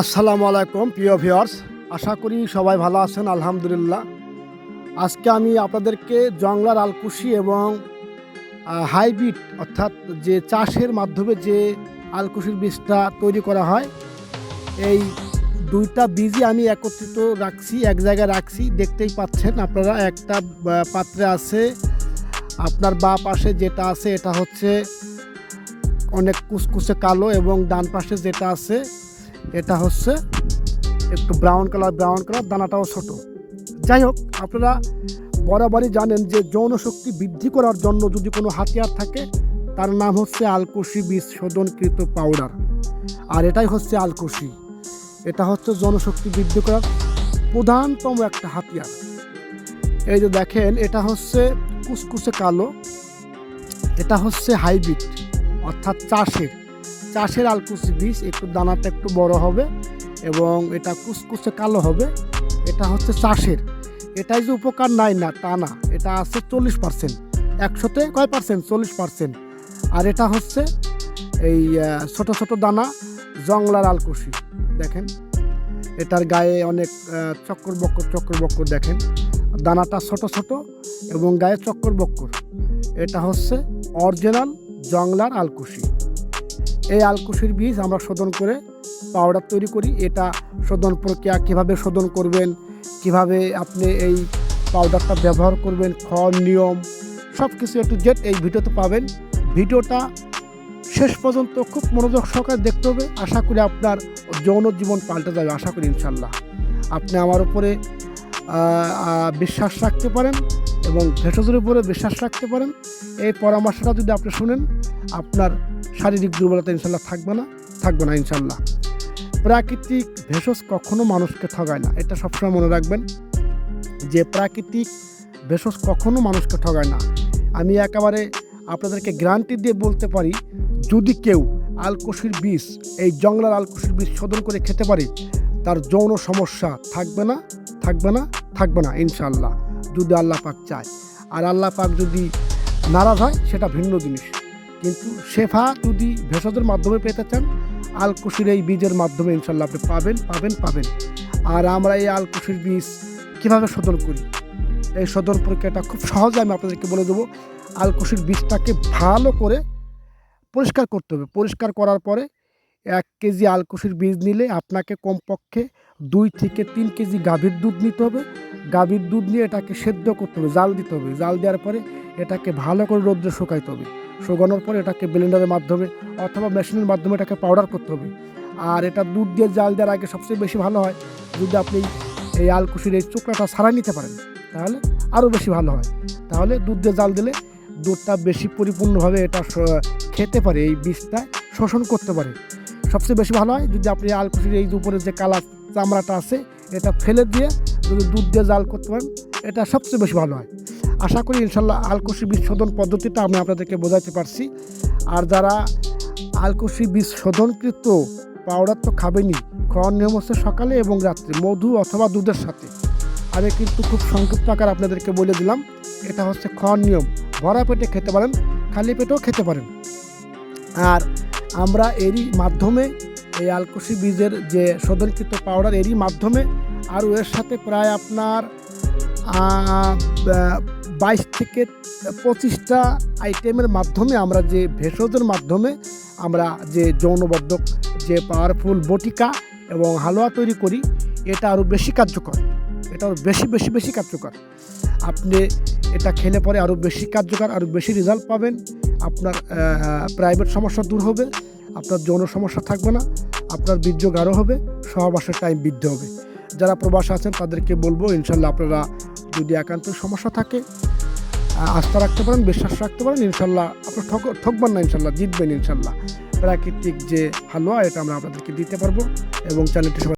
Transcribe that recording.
আসসালামু আলাইকুম, প্রিয় ভিউয়ার্স। আশা করি সবাই ভালো আছেন, আলহামদুলিল্লাহ। আজকে আমি আপনাদেরকে জংলার আলকুশি এবং হাইব্রিড অর্থাৎ যে চাষের মাধ্যমে যে আলকুশির বীজটা তৈরি করা হয়, এই দুইটা বীজই আমি একত্রিত রাখছি, এক জায়গায় রাখছি। দেখতেই পাচ্ছেন আপনারা, একটা পাত্রে আছে, আপনার বা পাশে যেটা আছে, এটা হচ্ছে অনেক কুচকুচে কালো এবং ডান পাশে যেটা আছে এটা হচ্ছে একটু ব্রাউন কালার ব্রাউন কালার দানাটাও ছোট। যাই হোক আপনারা বরাবরই জানেন যে যৌন শক্তি বৃদ্ধি করার জন্য যদি কোনো হাতিয়ার থাকে, তার নাম হচ্ছে আলকুশি বীজ শোধনকৃত পাউডার আর এটাই হচ্ছে আলকুশি এটা হচ্ছে জনশক্তি বৃদ্ধি করার প্রধানতম একটা হাতিয়ার। এই যে দেখেন, এটা হচ্ছে কুসকুসে কালো, এটা হচ্ছে হাইব্রিড অর্থাৎ চাষের। চাষের আলকুচি বীজ, একটু দানাটা একটু বড় হবে এবং এটা কুচকুচে কালো হবে। এটা হচ্ছে চাষের। এটাই যে উপকার নাই না, তা না। এটা আছে চল্লিশ পার্সেন্ট। একশোতে কয় পার্সেন্ট? চল্লিশ পার্সেন্ট। আর এটা হচ্ছে এই ছোট ছোট দানা, জংলার আলকুশি দেখেন, এটার গায়ে অনেক চক্কর বক্কর চক্কর বক্কর দেখেন। দানাটা ছোট ছোট এবং গায়ে চক্কর বক্কর। এটা হচ্ছে অরিজিনাল জংলার আলকুশি এই আলকুশির বীজ আমরা শোধন করে পাউডার তৈরি করি। এটা শোধন প্রক্রিয়া কীভাবে শোধন করবেন, কীভাবে আপনি এই পাউডারটা ব্যবহার করবেন খাওয়ার নিয়ম সব কিছু একটু জেট এই ভিডিওতে পাবেন। ভিডিওটা শেষ পর্যন্ত খুব মনোযোগ সহকারে দেখতে হবে। আশা করি আপনার যৌন জীবন পাল্টে যাবে, আশা করি ইনশাল্লাহ আপনি আমার উপরে বিশ্বাস রাখতে পারেন এবং ভেষজের উপরে বিশ্বাস রাখতে পারেন। এই পরামর্শটা যদি আপনি শুনেন, আপনার শারীরিক দুর্বলতা ইনশাল্লাহ থাকবে না থাকবে না ইনশাল্লাহ। প্রাকৃতিক ভেষজ কখনো মানুষকে ঠগায় না, এটা সবসময় মনে রাখবেন। যে প্রাকৃতিক ভেষজ কখনো মানুষকে ঠগায় না। আমি একেবারে আপনাদেরকে গ্যারান্টি দিয়ে বলতে পারি, যদি কেউ আলকুশির বিষ এই জংলার আলকুশির বীজ শোধন করে খেতে পারে, তার যৌন সমস্যা থাকবে না থাকবে না থাকবে না ইনশাল্লাহ। যদি আল্লাহ পাক চায়। আর আল্লাহ পাক যদি নারাজ হয়, সেটা ভিন্ন জিনিস। কিন্তু শেফা যদি ভেষজের মাধ্যমে পেতে চান। আলকুশির এই বীজের মাধ্যমে ইনশাল্লাহ আপনি পাবেন পাবেন পাবেন। আর আমরা এই আলকুশির বীজ কীভাবে শোধন করি? এই শোধন প্রক্রিয়াটা খুব সহজে আমি আপনাদেরকে বলে দেবো। আলকুশির বীজটাকে ভালো করে পরিষ্কার করতে হবে। পরিষ্কার করার পরে এক কেজি আলকুশির বীজ নিলে আপনাকে কমপক্ষে দুই থেকে তিন কেজি গাভীর দুধ নিতে হবে। গাভীর দুধ নিয়ে এটাকে সেদ্ধ করতে হবে, জাল দিতে হবে। জাল দেওয়ার পরে এটাকে ভালো করে রোদ্রে শুকাইতে হবে। শুকানোর পরে এটাকে ব্লেন্ডারের মাধ্যমে অথবা মেশিনের মাধ্যমে এটাকে পাউডার করতে হবে। আর এটা দুধ দিয়ে জাল দেওয়ার আগে সবচেয়ে বেশি ভালো হয় যদি আপনি এই আলকুশির এই চোকলাটা ছাড়াই নিতে পারেন, তাহলে আরও বেশি ভালো হয়। তাহলে দুধ দিয়ে জাল দিলে দুধটা বেশি পরিপূর্ণভাবে এটা খেতে পারে, এই বীজটা শোষণ করতে পারে। সবচেয়ে বেশি ভালো হয় যদি আপনি আলকুশির এই উপরে যে কালার চামড়াটা আছে, এটা ফেলে দিয়ে যদি দুধ দিয়ে জাল করতে পারেন, এটা সবচেয়ে বেশি ভালো হয়। আশা করি ইনশাল্লাহ আলকুশি বীজ শোধন পদ্ধতিটা আমি আপনাদেরকে বোঝাতে পারছি। আর যারা আলকুশি বীজ শোধনকৃত পাউডার তো খাবেনই, খাওয়ার নিয়ম হচ্ছে সকালে এবং রাত্রে, মধু অথবা দুধের সাথে। আমি কিন্তু খুব সংক্ষিপ্ত আকার আপনাদেরকে বলে দিলাম, এটা হচ্ছে খাওয়ার নিয়ম। ভরা পেটে খেতে পারেন, খালি পেটেও খেতে পারেন। আর আমরা এরই মাধ্যমে এই আলকুশি বীজের যে শোধনকৃত পাউডার এরই মাধ্যমে, আর এর সাথে প্রায় আপনার বাইশ থেকে পঁচিশটা আইটেমের মাধ্যমে আমরা যে ভেষজের মাধ্যমে আমরা যে যৌনবর্ধক, যে পাওয়ারফুল বটিকা এবং হালুয়া তৈরি করি, এটা আরও বেশি কার্যকর। এটা আরও বেশি বেশি বেশি কার্যকর। আপনি এটা খেলে পরে আরও বেশি কার্যকর, আরও বেশি রেজাল্ট পাবেন। আপনার প্রাইভেট সমস্যা দূর হবে, আপনার যৌন সমস্যা থাকবে না, আপনার বীর্য গাঢ় হবে, সহবাসের টাইম বৃদ্ধি হবে। যারা প্রবাস আছেন তাদেরকে বলব, ইনশাল্লাহ আপনারা যদি একান্ত সমস্যা থাকে আস্থা রাখতে পারেন, বিশ্বাস রাখতে পারেন, ইনশাল্লাহ আপনার ঠক ঠকবেন না, ইনশাল্লাহ, জিতবেন ইনশাল্লাহ। প্রাকৃতিক যে হালুয়া, এটা আমরা আপনাদেরকে দিতে পারব এবং চ্যানেলটি